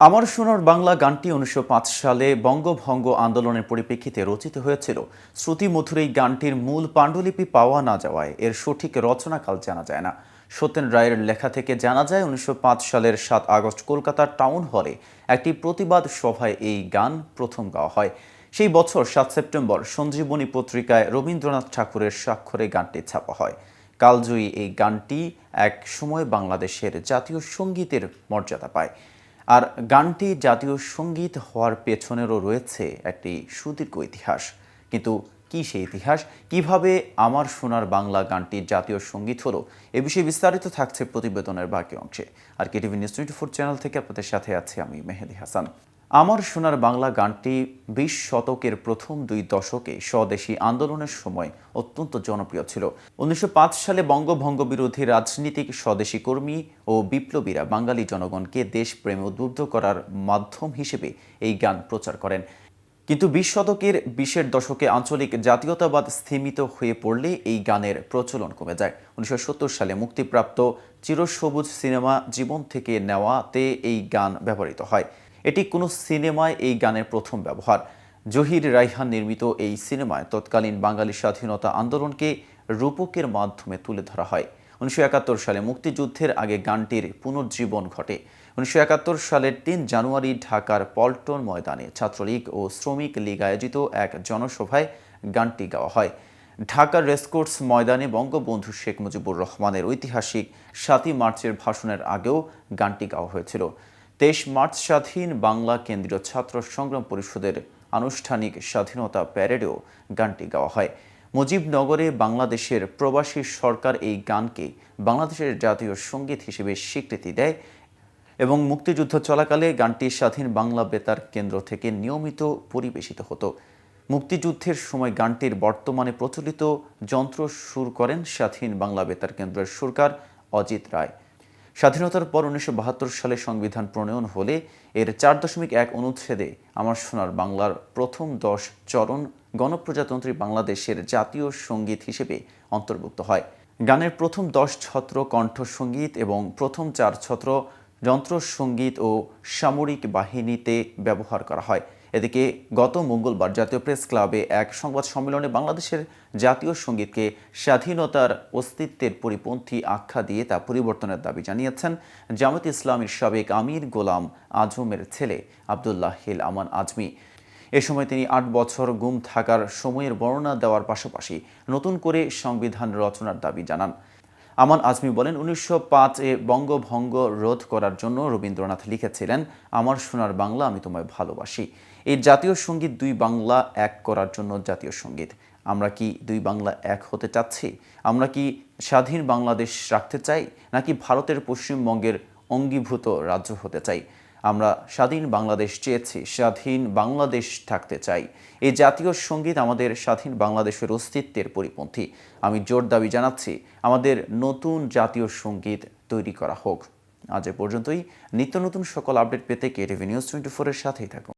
আমার সোনার বাংলা গানটি উনিশশো পাঁচ সালে বঙ্গভঙ্গ আন্দোলনের পরিপ্রেক্ষিতে রচিত হয়েছিল। শ্রুতি মধুর এই গানটির মূল পাণ্ডুলিপি পাওয়া না যাওয়ায় এর সঠিক রচনাকাল জানা যায় না। সত্যেন রায়ের লেখা থেকে জানা যায়, উনিশশো পাঁচ সালের সাত আগস্ট কলকাতার টাউন হলে একটি প্রতিবাদ সভায় এই গান প্রথম গাওয়া হয়। সেই বছর সাত সেপ্টেম্বর সঞ্জীবনী পত্রিকায় রবীন্দ্রনাথ ঠাকুরের স্বাক্ষরে গানটি ছাপা হয়। কালজয়ী এই গানটি এক সময় বাংলাদেশের জাতীয় সঙ্গীতের মর্যাদা পায়। আর গানটি জাতীয় সংগীত হওয়ার পেছনেরও রয়েছে একটি সুদীর্ঘ ইতিহাস। কিন্তু কি সেই ইতিহাস? কীভাবে আমার সোনার বাংলা গানটি জাতীয় সংগীত হলো? এ বিষয়ে বিস্তারিত থাকছে প্রতিবেদনের বাকি অংশে। আর KTV news twenty four channel থেকে আপনাদের সাথে আছি আমি মেহেদি হাসান। আমার সোনার বাংলা গানটি বিশ শতকের প্রথম দুই দশকে স্বদেশী আন্দোলনের সময় অত্যন্ত জনপ্রিয় ছিল। উনিশশো পাঁচ সালে বঙ্গভঙ্গ বিরোধী রাজনীতিক স্বদেশী কর্মী ও বিপ্লবীরা বাঙালি জনগণকে দেশপ্রেমে উদ্বুদ্ধ করার মাধ্যম হিসেবে এই গান প্রচার করেন। কিন্তু বিশ শতকের বিশের দশকে আঞ্চলিক জাতীয়তাবাদ স্থিমিত হয়ে পড়লে এই গানের প্রচলন কমে যায়। উনিশশো সত্তর সালে মুক্তিপ্রাপ্ত চিরসবুজ সিনেমা জীবন থেকে নেওয়াতে এই গান ব্যবহৃত হয়। এটি কোনো সিনেমায় এই গানের প্রথম ব্যবহার। জহির রাইহান নির্মিত এই সিনেমায় তৎকালীন বাঙালি স্বাধীনতা আন্দোলনকে রূপকের মাধ্যমে তুলে ধরা হয়। উনিশশো একাত্তর সালে মুক্তিযুদ্ধের আগে গানটির পুনর্জীবন ঘটে। উনিশশো একাত্তর সালের তিন জানুয়ারি ঢাকার পল্টন ময়দানে ছাত্রলীগ ও শ্রমিক লীগ আয়োজিত এক জনসভায় গানটি গাওয়া হয়। ঢাকার রেসকোর্স ময়দানে বঙ্গবন্ধু শেখ মুজিবুর রহমানের ঐতিহাসিক সাতই মার্চের ভাষণের আগেও গানটি গাওয়া হয়েছিল। তেইশ মার্চ স্বাধীন বাংলা কেন্দ্রীয় ছাত্র সংগ্রাম পরিষদের আনুষ্ঠানিক স্বাধীনতা প্যারেডেও গানটি গাওয়া হয়। মুজিবনগরে বাংলাদেশের প্রবাসী সরকার এই গানকে বাংলাদেশের জাতীয় সংগীত হিসেবে স্বীকৃতি দেয় এবং মুক্তিযুদ্ধ চলাকালে গানটি স্বাধীন বাংলা বেতার কেন্দ্র থেকে নিয়মিত পরিবেশিত হতো। মুক্তিযুদ্ধের সময় গানটির বর্তমানে প্রচলিত যন্ত্র সুর করেন স্বাধীন বাংলা বেতার কেন্দ্রের সুরকার অজিত রায়। স্বাধীনতার পর উনিশশো বাহাত্তর সালে সংবিধান প্রণয়ন হলে এর চার দশমিক এক অনুচ্ছেদে আমার সোনার বাংলার প্রথম দশ চরণ গণপ্রজাতন্ত্রী বাংলাদেশের জাতীয় সংগীত হিসেবে অন্তর্ভুক্ত হয়। গানের প্রথম দশ ছত্র কণ্ঠসঙ্গীত এবং প্রথম চার ছত্র যন্ত্রসঙ্গীত ও সামরিক বাহিনীতে ব্যবহার করা হয়। এদিকে গত মঙ্গলবার জাতীয় প্রেস ক্লাবে এক সংবাদ সম্মেলনে বাংলাদেশের জাতীয় সঙ্গীতকে স্বাধীনতার অস্তিত্বের পরিপন্থী আখ্যা দিয়ে তা পরিবর্তনের দাবি জানিয়েছেন জামাত ইসলামীর সাবেক আমির গোলাম আজমের ছেলে আবদুল্লাহ হিল আমান আজমি। এ সময় তিনি আট বছর গুম থাকার সময়ের বর্ণনা দেওয়ার পাশাপাশি নতুন করে সংবিধান রচনার দাবি জানান। আমান আজমি বলেন, উনিশশো পাঁচ এ বঙ্গভঙ্গ রোধ করার জন্য রবীন্দ্রনাথ লিখেছিলেন, আমার সোনার বাংলা আমি তোমায় ভালোবাসি। এই জাতীয় সংগীত দুই বাংলা এক করার জন্য জাতীয় সংগীত। আমরা কি দুই বাংলা এক হতে চাচ্ছি? আমরা কি স্বাধীন বাংলাদেশ রাখতে চাই, নাকি ভারতের পশ্চিমবঙ্গের অঙ্গীভূত রাজ্য হতে চাই? আমরা স্বাধীন বাংলাদেশ চেয়েছি, স্বাধীন বাংলাদেশ থাকতে চাই। এই জাতীয় সংগীত আমাদের স্বাধীন বাংলাদেশের অস্তিত্বের পরিপন্থী। আমি জোর দাবি জানাচ্ছি, আমাদের নতুন জাতীয় সংগীত তৈরি করা হোক। আজ এ পর্যন্তই। নিত্য নতুন সকল আপডেট পেতে কেটিভি নিউজ টোয়েন্টি ফোরের সাথেই থাকুন।